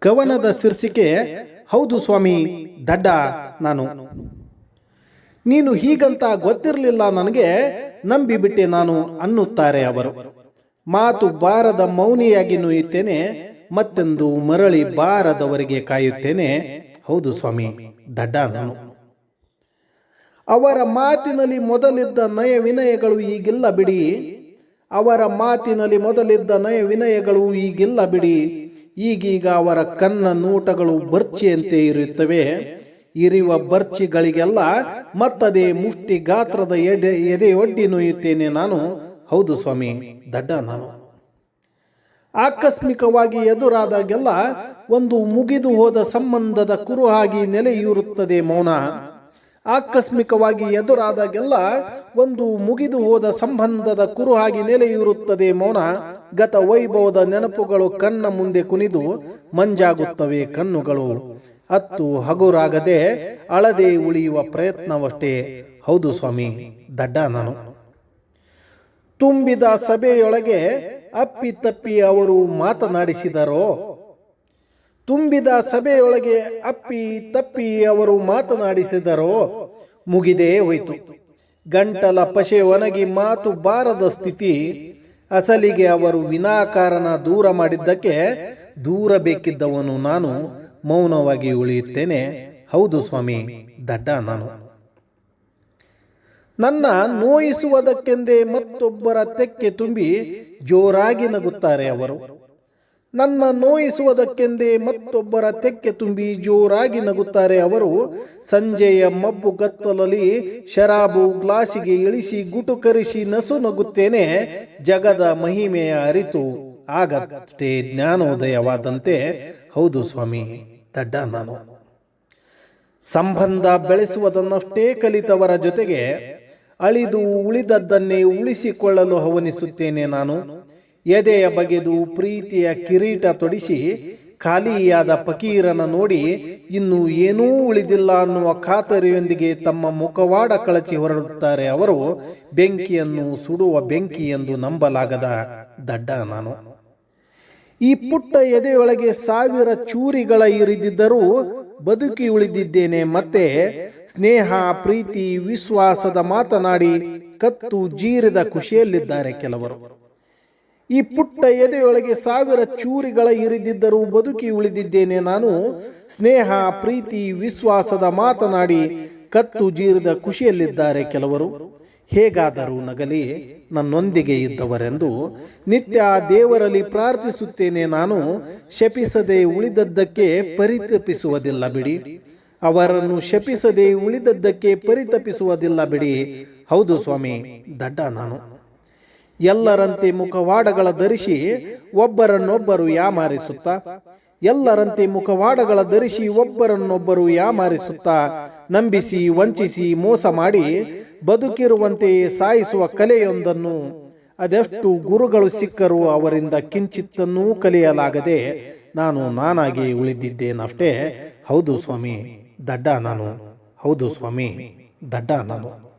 ಕವನದ ಶೀರ್ಷಿಕೆ ಹೌದು ಸ್ವಾಮಿ, ದಡ್ಡ ನಾನು. ನೀನು ಹೀಗಂತ ಗೊತ್ತಿರಲಿಲ್ಲ ನನಗೆ, ನಂಬಿಬಿಟ್ಟೆ ನಾನು, ಅನ್ನುತ್ತಾರೆ ಅವರು. ಮಾತು ಬಾರದ ಮೌನಿಯಾಗಿ ನುಯ್ಯುತ್ತೇನೆ, ಮತ್ತೆಂದು ಮರಳಿ ಬಾರದವರಿಗೆ ಕಾಯುತ್ತೇನೆ, ಹೌದು ಸ್ವಾಮಿ, ದಡ್ಡ ನಾನು. ಅವರ ಮಾತಿನಲ್ಲಿ ಮೊದಲಿದ್ದ ನಯ ವಿನಯಗಳು ಈಗಿಲ್ಲ ಬಿಡಿ. ಅವರ ಮಾತಿನಲ್ಲಿ ಮೊದಲಿದ್ದ ನಯ ವಿನಯಗಳು ಈಗಿಲ್ಲ ಬಿಡಿ. ಈಗೀಗ ಅವರ ಕನ್ನ ನೋಟಗಳು ಬರ್ಚಿಯಂತೆ ಇರುತ್ತವೆ. ಇರುವ ಬರ್ಚಿಗಳಿಗೆಲ್ಲ ಮತ್ತದೇ ಮುಷ್ಟಿ ಗಾತ್ರದ ಎಡೆ ಎದೆಯೊಡ್ಡಿ ನುಯ್ಯುತ್ತೇನೆ ನಾನು. ಹೌದು ಸ್ವಾಮಿ, ದಡ್ಡ ನಾನು. ಆಕಸ್ಮಿಕವಾಗಿ ಎದುರಾದಾಗೆಲ್ಲ ಒಂದು ಮುಗಿದು ಹೋದ ಸಂಬಂಧದ ಕುರುಹಾಗಿ ನೆಲೆಯೂರುತ್ತದೆ ಮೌನ. ಆಕಸ್ಮಿಕವಾಗಿ ಎದುರಾದಾಗೆಲ್ಲ ಒಂದು ಮುಗಿದು ಹೋದ ಸಂಬಂಧದ ಕುರುಹಾಗಿ ನೆಲೆಯೂರುತ್ತದೆ ಮೌನ. ಗತ ವೈಭವದ ನೆನಪುಗಳು ಕಣ್ಣ ಮುಂದೆ ಕುನಿದು ಮಂಜಾಗುತ್ತವೆ ಕಣ್ಣುಗಳು. ಅತ್ತು ಹಗುರಾಗದೆ ಅಳದೆ ಉಳಿಯುವ ಪ್ರಯತ್ನವಷ್ಟೇ. ಹೌದು ಸ್ವಾಮಿ, ದಡ್ಡ ನಾನು. ತುಂಬಿದ ಸಭೆಯೊಳಗೆ ಅಪ್ಪಿ ತಪ್ಪಿ ಅವರು ಮಾತನಾಡಿಸಿದರೋ? ತುಂಬಿದ ಸಭೆಯೊಳಗೆ ಅಪ್ಪಿ ತಪ್ಪಿ ಅವರು ಮಾತನಾಡಿಸಿದರೋ. ಮುಗಿದೇ ಹೋಯಿತು. ಗಂಟಲ ಪಶೆ ಒಣಗಿ ಮಾತು ಬಾರದ ಸ್ಥಿತಿ, ಅಸಲಿಗೆ ಅವರು ವಿನಾಕಾರಣ ದೂರ ಮಾಡಿದ್ದಕ್ಕೆ ದೂರ ಬೇಕಿದ್ದವನು ನಾನು, ಮೌನವಾಗಿ ಉಳಿಯುತ್ತೇನೆ. ಹೌದು ಸ್ವಾಮಿ, ದಡ್ಡ ನಾನು. ನನ್ನ ನೋಯಿಸುವುದಕ್ಕೆಂದೇ ಮತ್ತೊಬ್ಬರ ತೆಕ್ಕೆ ತುಂಬಿ ಜೋರಾಗಿ ನಗುತ್ತಾರೆ ಅವರು. ನನ್ನ ನೋಯಿಸುವುದಕ್ಕೆಂದೇ ಮತ್ತೊಬ್ಬರ ತೆಕ್ಕೆ ತುಂಬಿ ಜೋರಾಗಿ ನಗುತ್ತಾರೆ ಅವರು. ಸಂಜೆಯ ಮಬ್ಬು ಗತ್ತಲಲ್ಲಿ ಶರಾಬು ಗ್ಲಾಸಿಗೆ ಇಳಿಸಿ ಗುಟುಕರಿಸಿ ನಸು ನಗುತ್ತೇನೆ. ಜಗದ ಮಹಿಮೆಯ ಅರಿತು. ಆಗಷ್ಟೇ ಜ್ಞಾನೋದಯವಾದಂತೆ. ಹೌದು ಸ್ವಾಮಿ, ದಡ್ಡ ನಾನು. ಸಂಬಂಧ ಬೆಳೆಸುವುದನ್ನಷ್ಟೇ ಕಲಿತವರ ಜೊತೆಗೆ ಅಳಿದು ಉಳಿದದ್ದನ್ನೇ ಉಳಿಸಿಕೊಳ್ಳಲು ಹವನಿಸುತ್ತೇನೆ ನಾನು. ಎದೆಯ ಬಗೆದು ಪ್ರೀತಿಯ ಕಿರೀಟ ತೊಡಿಸಿ ಖಾಲಿಯಾದ ಫಕೀರನ ನೋಡಿ ಇನ್ನು ಏನೂ ಉಳಿದಿಲ್ಲ ಅನ್ನುವ ಖಾತರಿಯೊಂದಿಗೆ ತಮ್ಮ ಮುಖವಾಡ ಕಳಚಿ ಹೊರಡುತ್ತಾರೆ ಅವರು. ಬೆಂಕಿಯನ್ನು ಸುಡುವ ಬೆಂಕಿ ಎಂದು ನಂಬಲಾಗದ ದಡ್ಡ ನಾನು. ಈ ಪುಟ್ಟ ಎದೆಯೊಳಗೆ ಸಾವಿರ ಚೂರಿಗಳ ಇರಿದಿದ್ದರೂ ಬದುಕಿ ಉಳಿದಿದ್ದೇನೆ. ಮತ್ತೆ ಸ್ನೇಹ, ಪ್ರೀತಿ, ವಿಶ್ವಾಸದ ಮಾತನಾಡಿ ಕತ್ತು ಜೀರಿದ ಖುಷಿಯಲ್ಲಿದ್ದಾರೆ ಕೆಲವರು. ಈ ಪುಟ್ಟ ಎದೆಯೊಳಗೆ ಸಾವಿರ ಚೂರಿಗಳ ಇರಿದಿದ್ದರೂ ಬದುಕಿ ಉಳಿದಿದ್ದೇನೆ ನಾನು. ಸ್ನೇಹ, ಪ್ರೀತಿ, ವಿಶ್ವಾಸದ ಮಾತನಾಡಿ ಕತ್ತು ಜೀರಿದ ಖುಷಿಯಲ್ಲಿದ್ದಾರೆ ಕೆಲವರು. ಹೇಗಾದರೂ ನಗಲಿ, ನನ್ನೊಂದಿಗೆ ಇದ್ದವರೆಂದು ನಿತ್ಯ ದೇವರಲ್ಲಿ ಪ್ರಾರ್ಥಿಸುತ್ತೇನೆ ನಾನು. ಶಪಿಸದೆ ಉಳಿದದ್ದಕ್ಕೆ ಪರಿತಪಿಸುವುದಿಲ್ಲ ಬಿಡಿ. ಅವರನ್ನು ಶಪಿಸದೆ ಉಳಿದದ್ದಕ್ಕೆ ಪರಿತಪಿಸುವುದಿಲ್ಲ ಬಿಡಿ. ಹೌದು ಸ್ವಾಮಿ, ದಡ್ಡ ನಾನು. ಎಲ್ಲರಂತೆ ಮುಖವಾಡಗಳ ಧರಿಸಿ ಒಬ್ಬರನ್ನೊಬ್ಬರು ಯಾಮಾರಿಸುತ್ತಾ? ಎಲ್ಲರಂತೆ ಮುಖವಾಡಗಳ ಧರಿಸಿ ಒಬ್ಬರನ್ನೊಬ್ಬರು ಯಾಮಾರಿಸುತ್ತಾ? ನಂಬಿಸಿ, ವಂಚಿಸಿ, ಮೋಸ ಮಾಡಿ ಬದುಕಿರುವಂತೆ ಸಾಯಿಸುವ ಕಲೆಯೊಂದನ್ನು ಅದೆಷ್ಟು ಗುರುಗಳು ಸಿಕ್ಕರೂ ಅವರಿಂದ ಕಿಂಚಿತ್ತನ್ನೂ ಕಲಿಯಲಾಗದೆ ನಾನು ನಾನಾಗಿ ಉಳಿದಿದ್ದೇನಷ್ಟೇ? ಹೌದು ಸ್ವಾಮಿ, ದಡ್ಡ ನಾನು. ಹೌದು ಸ್ವಾಮಿ, ದಡ್ಡ ನಾನು.